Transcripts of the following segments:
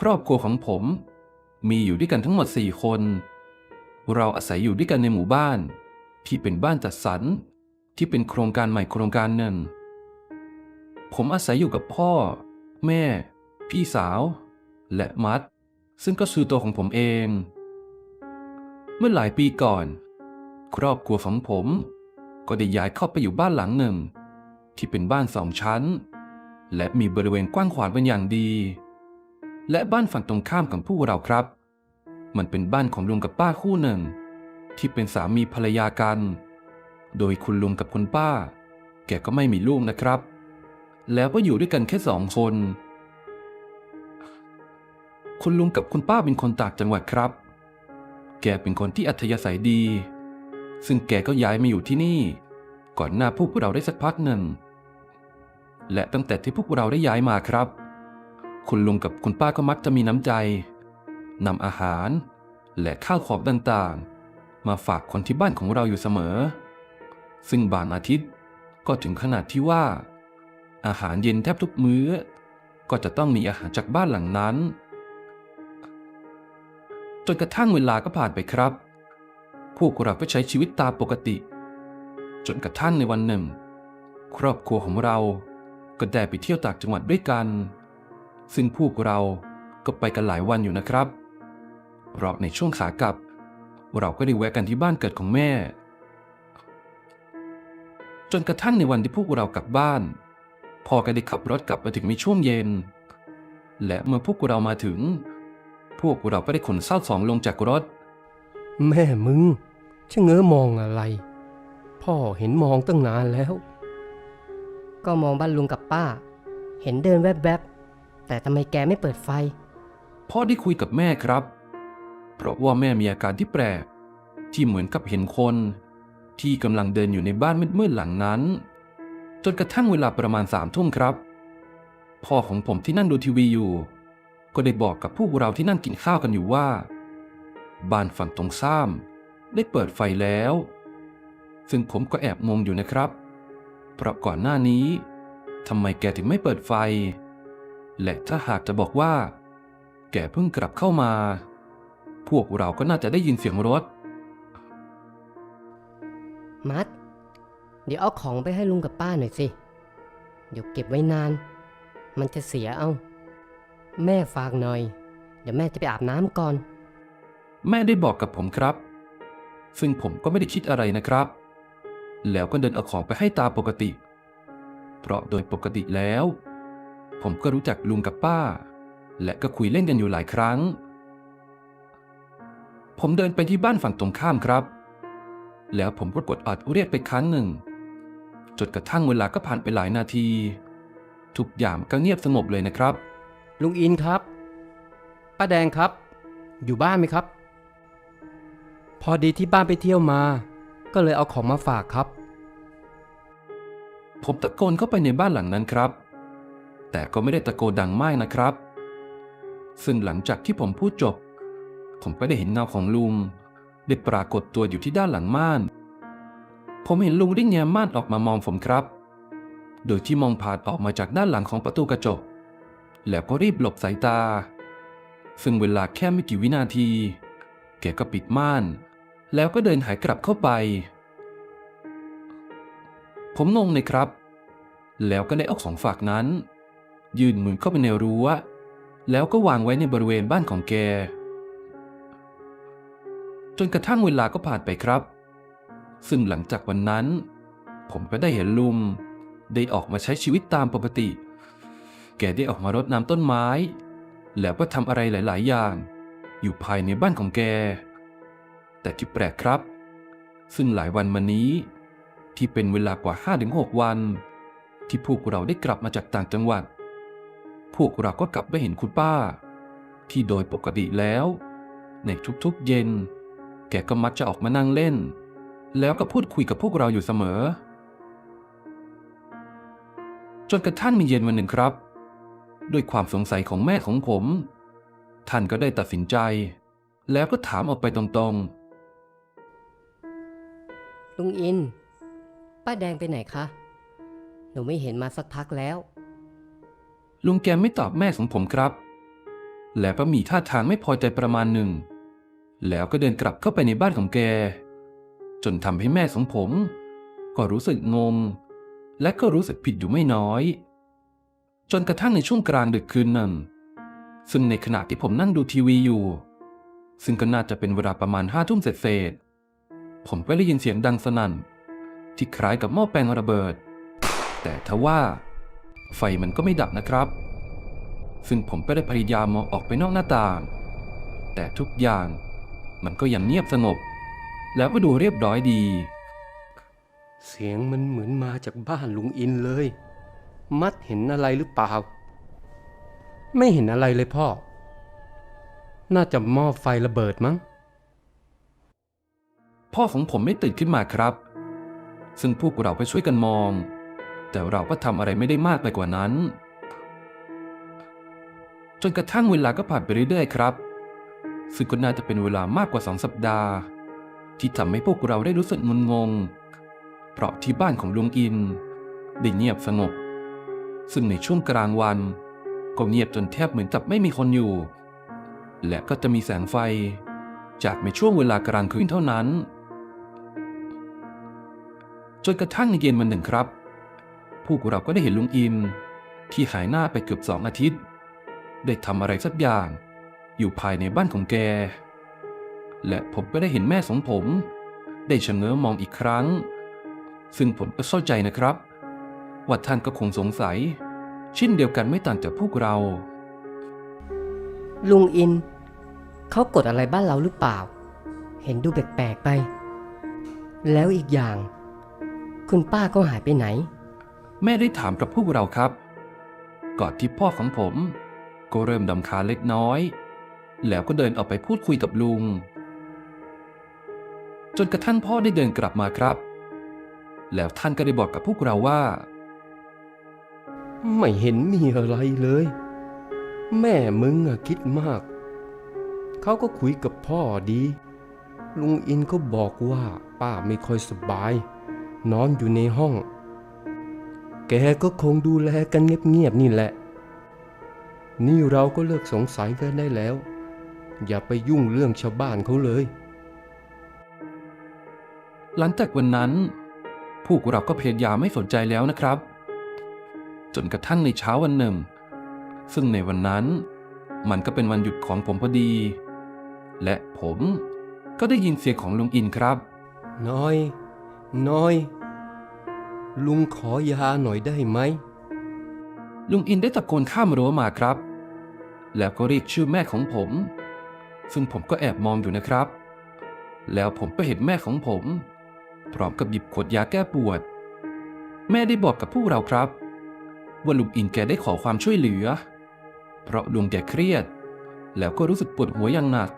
ครอบครัวของผม มีอยู่ด้วยกันทั้งหมดสี่คน เราอาศัยอยู่ด้วยกันในหมู่บ้าน ที่เป็นบ้านจัดสรรที่เป็นโครงการใหม่โครงการหนึ่งผมอาศัยอยู่กับพ่อ แม่ พี่สาว และมัด ซึ่งก็คือตัวของผมเอง เมื่อหลายปีก่อน ครอบครัวของผม ก็ได้ย้ายเข้าไปอยู่บ้านหลังหนึ่ง ที่เป็นบ้านสองชั้น และมีบริเวณกว้างขวางเป็นอย่างดี และบ้านฝั่งตรงข้ามของพวกเราครับ มันเป็นบ้านของลุงกับป้าคู่หนึ่ง ที่เป็นสามีภรรยากัน โดยคุณลุงกับคุณป้า แกก็ไม่มีลูกนะครับ แล้วก็อยู่ด้วยกันแค่สองคน คุณลุงกับคุณป้าเป็นคนต่างจังหวัดครับ แกเป็นคนที่อัธยาศัยดี ซึ่งแกก็ย้ายมาอยู่ที่นี่ ก่อนหน้าพวกเราได้สักพักหนึ่ง และตั้งแต่ที่พวกเราได้ย้ายมาครับ คุณลุงกับคุณป้าก็มักจะมีน้ำใจนำอาหาร และข้าวของต่างๆ มาฝากคนที่บ้านของเราอยู่เสมอ ซึ่งบางอาทิตย์ก็ถึงขนาดที่ว่า อาหารเย็นแทบทุกมื้อ ก็จะต้องมีอาหารจากบ้านหลังนั้น จนกระทั่งเวลาก็ผ่านไปครับ พวกเราก็ใช้ชีวิตตามปกติ จนกระทั่งในวันหนึ่ง ครอบครัวของเราก็ได้ไปเที่ยวต่างจังหวัดด้วยกัน ซึ่งพวกเราก็ไปกันหลายวันอยู่นะครับเพราะในช่วงขากลับ เราก็ได้แวะกันที่บ้านเกิดของแม่ จนกระทั่งในวันที่พวกเรากลับบ้านพ่อก็ได้ขับรถกลับมาถึงในช่วงเย็น และเมื่อพวกเรามาถึง พวกเราก็ได้ขนเศร้าสองลงจากรถ แม่มึงจะเง้อมองอะไร พ่อเห็นมองตั้งนานแล้ว ก็มองบ้านลุงกับป้า เห็นเดินแวบๆ แต่ทำไมแกไม่เปิดไฟ พ่อได้คุยกับแม่ครับ เพราะว่าแม่มีอาการที่แปลก ที่เหมือนกับเห็นคน ที่กำลังเดินอยู่ในบ้านมืดๆหลังนั้น จนกระทั่งเวลาประมาณสามทุ่มครับ พ่อของผมที่นั่งดูทีวีอยู่ ก็ได้บอกกับพวกเราที่นั่งกินข้าวกันอยู่ว่า บ้านฝั่งตรงข้าม ได้เปิดไฟแล้ว ซึ่งผมก็แอบงงอยู่นะครับ เพราะก่อนหน้านี้ทำไมแกถึงไม่เปิดไฟ และถ้าหากจะบอกว่า แกเพิ่งกลับเข้ามา พวกเราก็น่าจะได้ยินเสียงรถ มัด เดี๋ยวเอาของไปให้ลุงกับป้าหน่อยสิ เดี๋ยวเก็บไว้นาน มันจะเสียเอา แม่ฝากหน่อย เดี๋ยวแม่จะไปอาบน้ำก่อน แม่ได้บอกกับผมครับ ซึ่งผมก็ไม่ได้คิดอะไรนะครับ แล้วก็เดินเอาของไปให้ตามปกติ เพราะโดยปกติแล้ว ผมก็รู้จักลุงกับป้า และก็คุยเล่นกันอยู่หลายครั้ง ผมเดินไปที่บ้านฝั่งตรงข้ามครับ แล้วผมก็กดอัดเรียกไปครั้งหนึ่ง จนกระทั่งเวลาก็ผ่านไปหลายนาที ทุกอย่างก็เงียบสงบเลยนะครับ ลุงอินครับ ป้าแดงครับ อยู่บ้านไหมครับ พอดีที่บ้านไปเที่ยวมา ก็เลยเอาของมาฝากครับ ผมตะโกนเข้าไปในบ้านหลังนั้นครับ แต่ก็ไม่ได้ตะโกนดังมากนะครับ ซึ่งหลังจากที่ผมพูดจบ ผมก็ได้เห็นเงาของลุงได้ปรากฏตัวอยู่ที่ด้านหลังม่าน ผมเห็นลุงได้แง้มม่านออกมามองผมครับ โดยที่มองผ่านออกมาจากด้านหลังของประตูกระจก แล้วก็รีบหลบสายตา ซึ่งเวลาแค่ไม่กี่วินาที แกก็ปิดม่าน แล้วก็เดินหายกลับเข้าไป ผมงงเลยครับ แล้วก็ได้เอาของฝากนั้น ยื่นมือเข้าไปในรั้ว แล้วก็วางไว้ในบริเวณบ้านของแก จนกระทั่งเวลาก็ผ่านไปครับ ซึ่งหลังจากวันนั้น ผมก็ได้เห็นลุงได้ออกมาใช้ชีวิตตามปกติ แกได้ออกมารดน้ำต้นไม้ แล้วก็ทำอะไรหลาย ๆ อย่าง อยู่ภายในบ้านของแก แต่ที่แปลกครับ ซึ่งหลายวันมานี้ ที่เป็นเวลากว่า5-6วันที่พวกเราได้กลับมาจากต่างจังหวัด พวกเราก็กลับไปเห็นคุณป้า ที่โดยปกติแล้ว ในทุกๆเย็น แกก็มักจะออกมานั่งเล่น แล้วก็พูดคุยกับพวกเราอยู่เสมอ จนกระทั่งมีเย็นวันหนึ่งครับ ด้วยความสงสัยของแม่ของผม ท่านก็ได้ตัดสินใจ แล้วก็ถามออกไปตรงๆ ลุงอิน ป้าแดงไปไหนคะ หนูไม่เห็นมาสักพักแล้ว ลุงแกไม่ตอบแม่ของผมครับ และก็มีท่าทางไม่พอใจประมาณหนึ่ง แล้วก็เดินกลับเข้าไปในบ้านของแก จนทำให้แม่ของผม ก็รู้สึกงง และก็รู้สึกผิดอยู่ไม่น้อย จนกระทั่งในช่วงกลางดึกคืนนั้น ซึ่งในขณะที่ผมนั่งดูทีวีอยู่ ซึ่งก็น่าจะเป็นเวลาประมาณห้าทุ่มเศษๆผมก็ได้ยินเสียงดังสนั่น ที่คล้ายกับหม้อแปลงระเบิด แต่ทว่า ไฟมันก็ไม่ดับนะครับ ซึ่งผมก็ได้พยายามมองออกไปนอกหน้าต่าง แต่ทุกอย่างมันก็ยังเงียบสงบ แล้วก็ดูเรียบร้อยดี เสียงมันเหมือนมาจากบ้านลุงอินเลย มัดเห็นอะไรหรือเปล่า ไม่เห็นอะไรเลยพ่อ น่าจะหม้อไฟระเบิดมั้ง พ่อของผมไม่ตื่นขึ้นมาครับ ซึ่งพวกเราไปช่วยกันมอง แต่เราก็ทำอะไรไม่ได้มากไปกว่านั้น จนกระทั่งเวลาก็ผ่านไปเรื่อยๆครับ ซึ่งก็น่าจะเป็นเวลามากกว่าสองสัปดาห์ ที่ทำให้พวกเราได้รู้สึกงุนงง เพราะที่บ้านของลุงอิน ได้เงียบสงบ ซึ่งในช่วงกลางวัน ก็เงียบจนแทบเหมือนกับไม่มีคนอยู่ และก็จะมีแสงไฟ จากในช่วงเวลากลางคืนเท่านั้นจนกระทั่งในเย็นวันหนึ่งครับ พวกเราก็ได้เห็นลุงอินที่หายหน้าไปเกือบสองอาทิตย์ ได้ทำอะไรสักอย่าง อยู่ภายในบ้านของแก และผมก็ได้เห็นแม่ของผม ได้ชะเง้อมองอีกครั้ง ซึ่งผมก็เข้าใจนะครับ ว่าท่านก็คงสงสัย เช่นเดียวกันไม่ต่างจากพวกเรา ลุงอิน เขากดอะไรบ้านเราหรือเปล่า เห็นดูแปลกๆไป แล้วอีกอย่าง คุณป้าก็หายไปไหน แม่ได้ถามกับพวกเราครับ ก่อนที่พ่อของผม ก็เริ่มดำคาเล็กน้อย แล้วก็เดินออกไปพูดคุยกับลุง จนกระทั่งพ่อได้เดินกลับมาครับ แล้วท่านก็ได้บอกกับพวกเราว่า ไม่เห็นมีอะไรเลย แม่มึงอะคิดมาก เขาก็คุยกับพ่อดี ลุงอินก็บอกว่าป้าไม่ค่อยสบาย นอนอยู่ในห้อง แกก็คงดูแลกันเงียบๆนี่แหละ นี่เราก็เลิกสงสัยกันได้แล้ว อย่าไปยุ่งเรื่องชาวบ้านเขาเลย หลังจากวันนั้น พวกเราก็พยายามไม่สนใจแล้วนะครับ จนกระทั่งในเช้าวันหนึ่ง ซึ่งในวันนั้นมันก็เป็นวันหยุดของผมพอดี และผมก็ได้ยินเสียงของลุงอินครับ น้อย น้อย ลุงขอยาหน่อยได้ไหม ลุงอินได้ตะโกนข้ามรั้วมาครับ แล้วก็เรียกชื่อแม่ของผม ซึ่งผมก็แอบมองอยู่นะครับ แล้วผมก็เห็นแม่ของผม พร้อมกับหยิบขวดยาแก้ปวด แม่ได้บอกกับพวกเราครับ ว่าลุงอินแกได้ขอความช่วยเหลือ เพราะลุงแกเครียด แล้วก็รู้สึกปวดหัวอย่างหนัก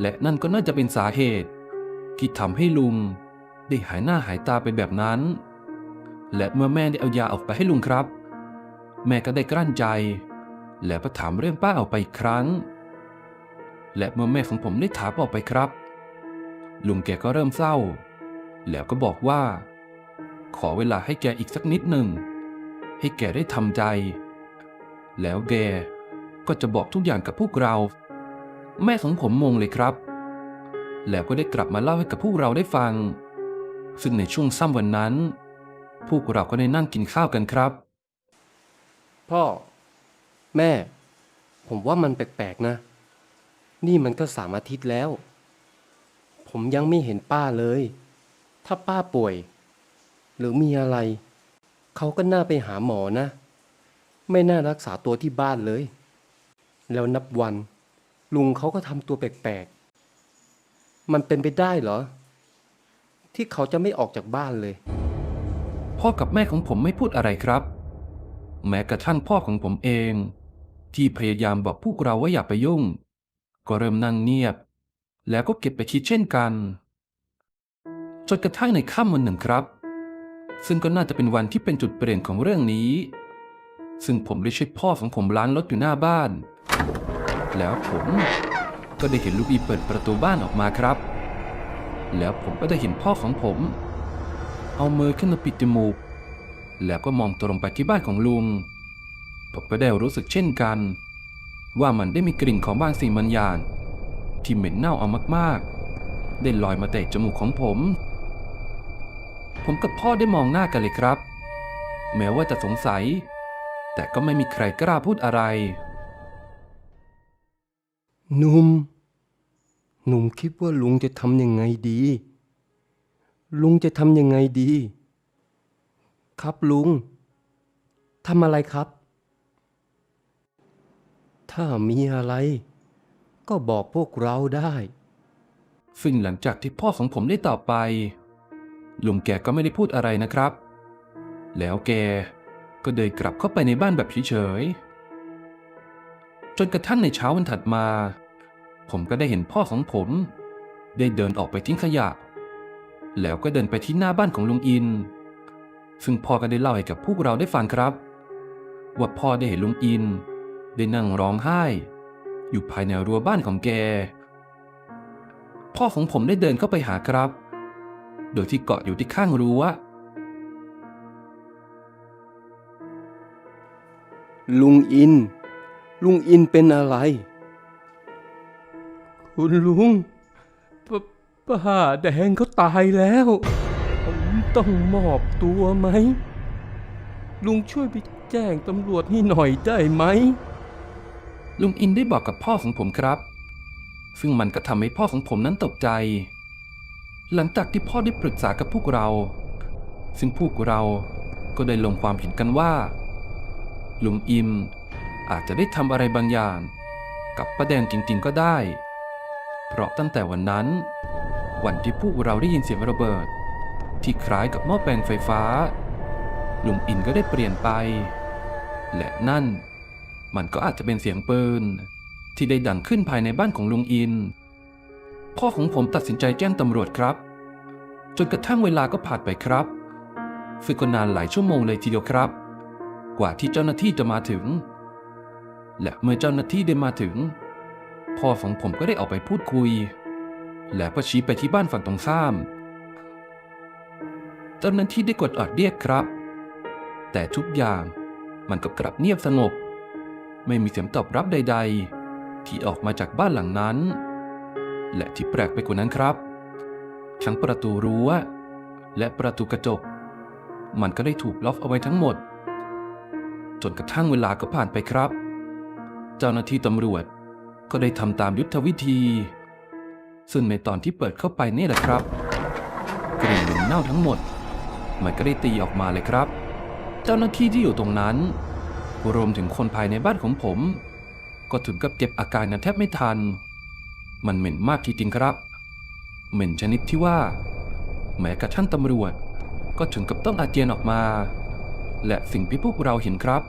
และนั่นก็น่าจะเป็นสาเหตุ ที่ทำให้ลุงได้หายหน้าหายตาไปแบบนั้น และเมื่อแม่ได้เอายาออกไปให้ลุงครับ แม่ก็ได้กลั้นใจ แล้วก็ถามเรื่องป้าออกไปอีกครั้ง และเมื่อแม่ของผมได้ถามออกไปครับ ลุงแกก็เริ่มเศร้า แล้วก็บอกว่า ขอเวลาให้แกอีกสักนิดหนึ่ง ให้แกได้ทำใจ แล้วแกก็จะบอกทุกอย่างกับพวกเรา แม่ของผมงงเลยครับ แล้วก็ได้กลับมาเล่าให้กับพวกเราได้ฟัง ซึ่งในช่วงค่ำวันนั้น พวกเราก็ได้นั่งกินข้าวกันครับ พ่อ แม่ ผมว่ามันแปลกๆนะ นี่มันก็สามอาทิตย์แล้ว ผมยังไม่เห็นป้าเลย ถ้าป้าป่วย หรือมีอะไร เขาก็น่าไปหาหมอนะ ไม่น่ารักษาตัวที่บ้านเลย แล้วนับวัน ลุงเขาก็ทำตัวแปลกๆ มันเป็นไปได้เหรอ ที่เขาจะไม่ออกจากบ้านเลย พ่อกับแม่ของผมไม่พูดอะไรครับ แม้กระทั่งพ่อของผมเอง ที่พยายามบอกพวกเราว่าอย่าไปยุ่ง ก็เริ่มนั่งเงียบ แล้วก็เก็บไปคิดเช่นกันจนกระทั่งในค่ำวันหนึ่งครับ ซึ่งก็น่าจะเป็นวันที่เป็นจุดเปลี่ยนของเรื่องนี้ ซึ่งผมได้ช่วยพ่อของผมล้างรถอยู่หน้าบ้าน แล้วผมก็ได้เห็นลูกอีเปิดประตูบ้านออกมาครับ แล้วผมก็ได้เห็นพ่อของผม เอามือขึ้นมาปิดจมูก แล้วก็มองตรงไปที่บ้านของลุง ผมก็ได้รู้สึกเช่นกัน ว่ามันได้มีกลิ่นของบางสิ่งบางอย่างที่เหม็นเน่าเอามากๆ ได้ลอยมาเตะจมูกของผม ผมกับพ่อได้มองหน้ากันเลยครับ แม้ว่าจะสงสัย แต่ก็ไม่มีใครกล้าพูดอะไร หนุ่ม หนุ่มคิดว่าลุงจะทำยังไงดี ลุงจะทำยังไงดี ครับลุงทำอะไรครับ ถ้ามีอะไร ก็บอกพวกเราได้ ซึ่งหลังจากที่พ่อของผมได้ตอบไป ลุงแกก็ไม่ได้พูดอะไรนะครับ แล้วแกก็เดินกลับเข้าไปในบ้านแบบเฉยๆ จนกระทั่งในเช้าวันถัดมา ผมก็ได้เห็นพ่อของผม ได้เดินออกไปทิ้งขยะ แล้วก็เดินไปที่หน้าบ้านของลุงอิน ซึ่งพ่อก็ได้เล่าให้กับพวกเราได้ฟังครับ ว่าพ่อได้เห็นลุงอิน ได้นั่งร้องไห้ อยู่ภายในรั้วบ้านของแก พ่อของผมได้เดินเข้าไปหาครับ โดยที่เกาะอยู่ที่ข้างรั้วลุงอิน ลุงอินเป็นอะไร คุณลุง ป้าแดงเขาตายแล้ว ผมต้องมอบตัวไหม ลุงช่วยไปแจ้งตำรวจให้หน่อยได้ไหม ลุงอินได้บอกกับพ่อของผมครับ ซึ่งมันก็ทำให้พ่อของผมนั้นตกใจ หลังจากที่พ่อได้ปรึกษากับพวกเรา ซึ่งพวกเราก็ได้ลงความเห็นกันว่า ลุงอิมอาจจะได้ทำอะไรบางอย่าง กับป้าแดงจริงๆก็ได้ เพราะตั้งแต่วันนั้น วันที่พวกเราได้ยินเสียงระเบิด ที่คล้ายกับหม้อแปลงไฟฟ้า ลุงอินก็ได้เปลี่ยนไป และนั่น มันก็อาจจะเป็นเสียงปืน ที่ได้ดังขึ้นภายในบ้านของลุงอิน พ่อของผมตัดสินใจแจ้งตำรวจครับ จนกระทั่งเวลาก็ผ่านไปครับซึ่งก็นานหลายชั่วโมงเลยทีเดียวครับ กว่าที่เจ้าหน้าที่จะมาถึง และเมื่อเจ้าหน้าที่ได้มาถึง พ่อของผมก็ได้ออกไปพูดคุย และก็ชี้ไปที่บ้านฝั่งตรงข้ามเจ้าหน้าที่ได้กดออดเรียกครับ แต่ทุกอย่างมันก็กลับเงียบสงบ ไม่มีเสียงตอบรับใด ๆ ที่ออกมาจากบ้านหลังนั้น และที่แปลกไปกว่านั้นครับทั้งประตูรั้วและประตูกระจก มันก็ได้ถูกล็อกเอาไว้ทั้งหมด จนกระทั่งเวลาก็ผ่านไปครับ เจ้าหน้าที่ตำรวจก็ได้ทำตามยุทธวิธี ซึ่งในตอนที่เปิดเข้าไปนี่แหละครับกลิ่นเหม็นเน่าทั้งหมด มันก็ได้ตีออกมาเลยครับ เจ้าหน้าที่ที่อยู่ตรงนั้น รวมถึงคนภายในบ้านของผม ก็ถึงกับเก็บอาการกันแทบไม่ทัน มันเหม็นมากจริงๆครับ เหม็นชนิดที่ว่า แม้กระทั่งตำรวจ ก็ถึงกับต้องอาเจียนออกมา และสิ่งที่พวกเราเห็นครับ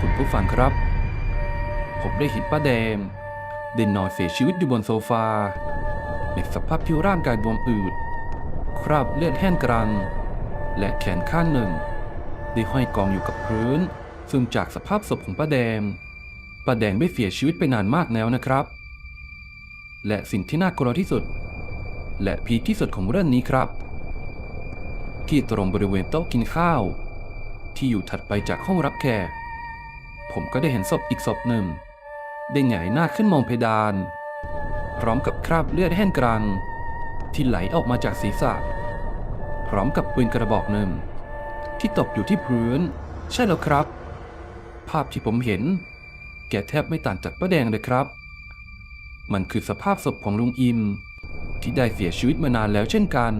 คุณผู้ฟังครับ ผมได้เห็นป้าแดงเดินนอนเสียชีวิตอยู่บนโซฟา ในสภาพที่ร่างกายบวมอืด คราบเลือดแห้งกรันและแขนข้างหนึ่ง ได้ห้อยกองอยู่กับพื้น ซึ่งจากสภาพศพของป้าแดงป้าแดงได้เสียชีวิตไปนานมากแล้วนะครับ และสิ่งที่น่ากลัวที่สุด และพีคที่สุดของเรื่องนี้ครับ ที่ตรงบริเวณโต๊ะกินข้าว ที่อยู่ถัดไปจากห้องรับแขกผมก็ได้เห็นศพอีกศพหนึ่ง ได้หงายหน้าขึ้นมองเพดาน พร้อมกับคราบเลือดแห้งกรัง ที่ไหลออกมาจากศีรษะ พร้อมกับปืนกระบอกหนึ่ง ที่ตกอยู่ที่พื้น ใช่แล้วครับ ภาพที่ผมเห็น แกแทบไม่ต่างจากป้าแดงเลยครับ มันคือสภาพศพของลุงอิม ที่ได้เสียชีวิตมานานแล้วเช่นกัน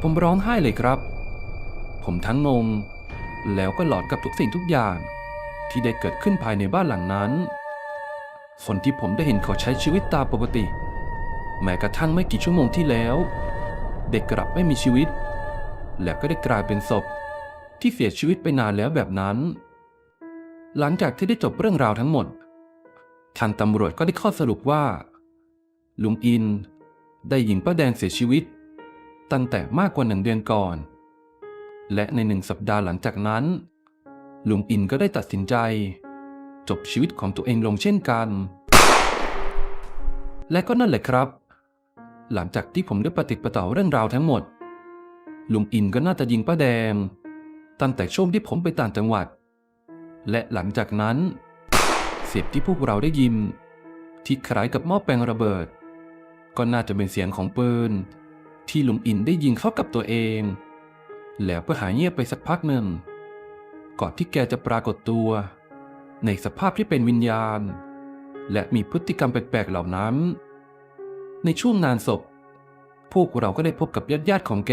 ผมร้องไห้เลยครับ ผมทั้งงงแล้วก็หลอนกับทุกสิ่งทุกอย่างที่ได้เกิดขึ้นภายในบ้านหลังนั้น คนที่ผมได้เห็นเขาใช้ชีวิตตามปกติ แม้กระทั่งไม่กี่ชั่วโมงที่แล้ว เด็กกลับไม่มีชีวิต และก็ได้กลายเป็นศพ ที่เสียชีวิตไปนานแล้วแบบนั้น หลังจากที่ได้จบเรื่องราวทั้งหมดทางตำรวจก็ได้ข้อสรุปว่า ลุงอินได้ยิงป้าแดงเสียชีวิต ตั้งแต่มากกว่าหนึ่งเดือนก่อน และในหนึ่งสัปดาห์หลังจากนั้น ลุงอินก็ได้ตัดสินใจ จบชีวิตของตัวเองลงเช่นกัน และก็นั่นแหละครับ หลังจากที่ผมได้ปฏิประต่อเรื่องราวทั้งหมด ลุงอินก็น่าจะยิงป้าแดง ตั้งแต่ช่วงที่ผมไปต่างจังหวัด และหลังจากนั้น เสียงที่พวกเราได้ยินที่คล้ายกับหม้อแปลงระเบิด ก็น่าจะเป็นเสียงของปืน ที่ลุงอินได้ยิงเข้ากับตัวเอง แล้วก็หายเงียบไปสักพักหนึ่ง ก่อนที่แกจะปรากฏตัว ในสภาพที่เป็นวิญญาณ และมีพฤติกรรมแปลกๆเหล่านั้น ในช่วงงานศพ พวกเราก็ได้พบกับญาติๆของแก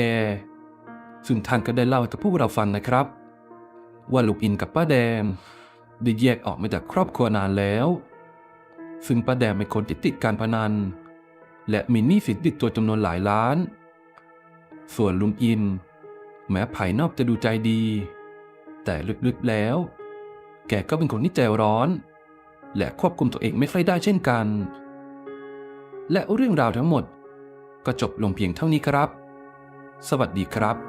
ซึ่งท่านก็ได้เล่าให้กับพวกเราฟังนะครับ ว่าลูกอินกับป้าแดงได้แยกออกมาจากครอบครัวนานแล้ว ซึ่งป้าแดงเป็นคนที่ติดการพนัน และมีหนี้สินติดตัวจำนวนหลายล้าน ส่วนลุงอิน แม้ภายนอกจะดูใจดี แต่ลึกๆแล้ว แกก็เป็นคนที่ใจร้อน และควบคุมตัวเองไม่ค่อยได้เช่นกัน และเรื่องราวทั้งหมด ก็จบลงเพียงเท่านี้ครับ สวัสดีครับ